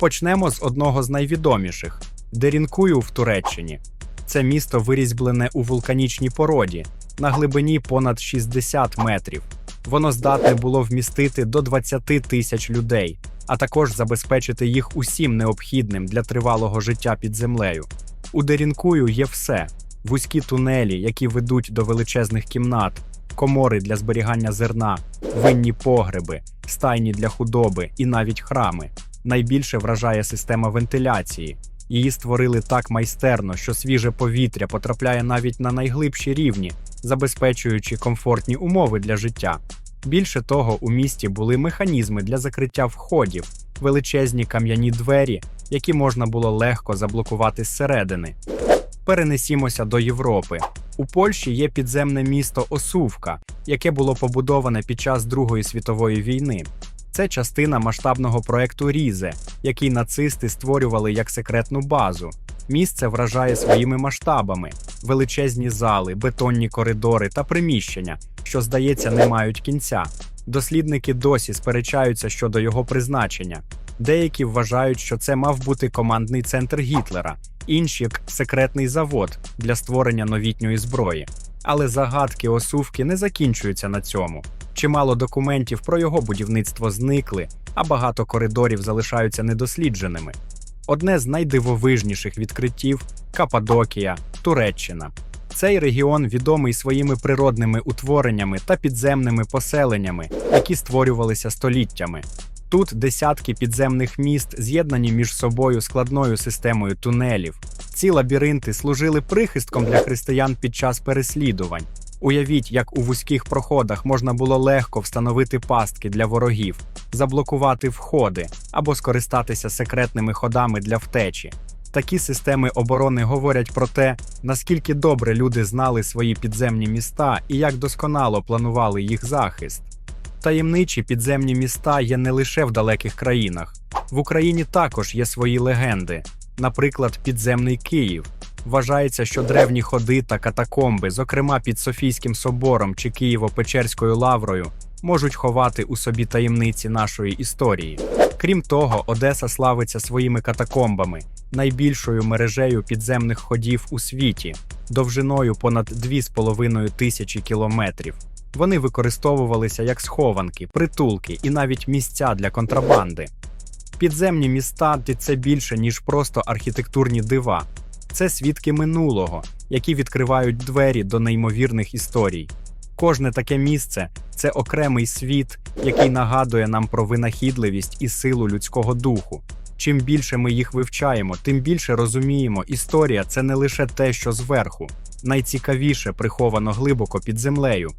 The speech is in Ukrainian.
Почнемо з одного з найвідоміших Дерінкую в Туреччині. Це місто вирізьблене у вулканічній породі на глибині понад 60 метрів. Воно здатне було вмістити до 20 тисяч людей, а також забезпечити їх усім необхідним для тривалого життя під землею. У Дерінкую є все: вузькі тунелі, які ведуть до величезних кімнат, комори для зберігання зерна, винні погреби, стайні для худоби і навіть храми. Найбільше вражає система вентиляції. Її створили так майстерно, що свіже повітря потрапляє навіть на найглибші рівні, забезпечуючи комфортні умови для життя. Більше того, у місті були механізми для закриття входів, величезні кам'яні двері, які можна було легко заблокувати зсередини. Перенесімося до Європи. У Польщі є підземне місто Осувка, яке було побудоване під час Другої світової війни. Це частина масштабного проекту Різе, який нацисти створювали як секретну базу. Місце вражає своїми масштабами: величезні зали, бетонні коридори та приміщення, що, здається, не мають кінця. Дослідники досі сперечаються щодо його призначення. Деякі вважають, що це мав бути командний центр Гітлера, інші секретний завод для створення новітньої зброї. Але загадки осувки не закінчуються на цьому. Чимало документів про його будівництво зникли, а багато коридорів залишаються недослідженими. Одне з найдивовижніших відкриттів Каппадокія, Туреччина. Цей регіон відомий своїми природними утвореннями та підземними поселеннями, які створювалися століттями. Тут десятки підземних міст з'єднані між собою складною системою тунелів. Ці лабіринти служили прихистком для християн під час переслідувань. Уявіть, як у вузьких проходах можна було легко встановити пастки для ворогів, заблокувати входи або скористатися секретними ходами для втечі. Такі системи оборони говорять про те, наскільки добре люди знали свої підземні міста і як досконало планували їх захист. Таємничі підземні міста є не лише в далеких країнах. В Україні також є свої легенди, наприклад, підземний Київ. Вважається, що древні ходи та катакомби, зокрема під Софійським собором чи Києво-Печерською лаврою, можуть ховати у собі таємниці нашої історії. Крім того, Одеса славиться своїми катакомбами, найбільшою мережею підземних ходів у світі, довжиною понад 2,5 тисячі кілометрів. Вони використовувалися як схованки, притулки і навіть місця для контрабанди. Підземні міста це більше, ніж просто архітектурні дива. Це свідки минулого, які відкривають двері до неймовірних історій. Кожне таке місце це окремий світ, який нагадує нам про винахідливість і силу людського духу. Чим більше ми їх вивчаємо, тим більше розуміємо, історія це не лише те, що зверху. Найцікавіше приховано глибоко під землею.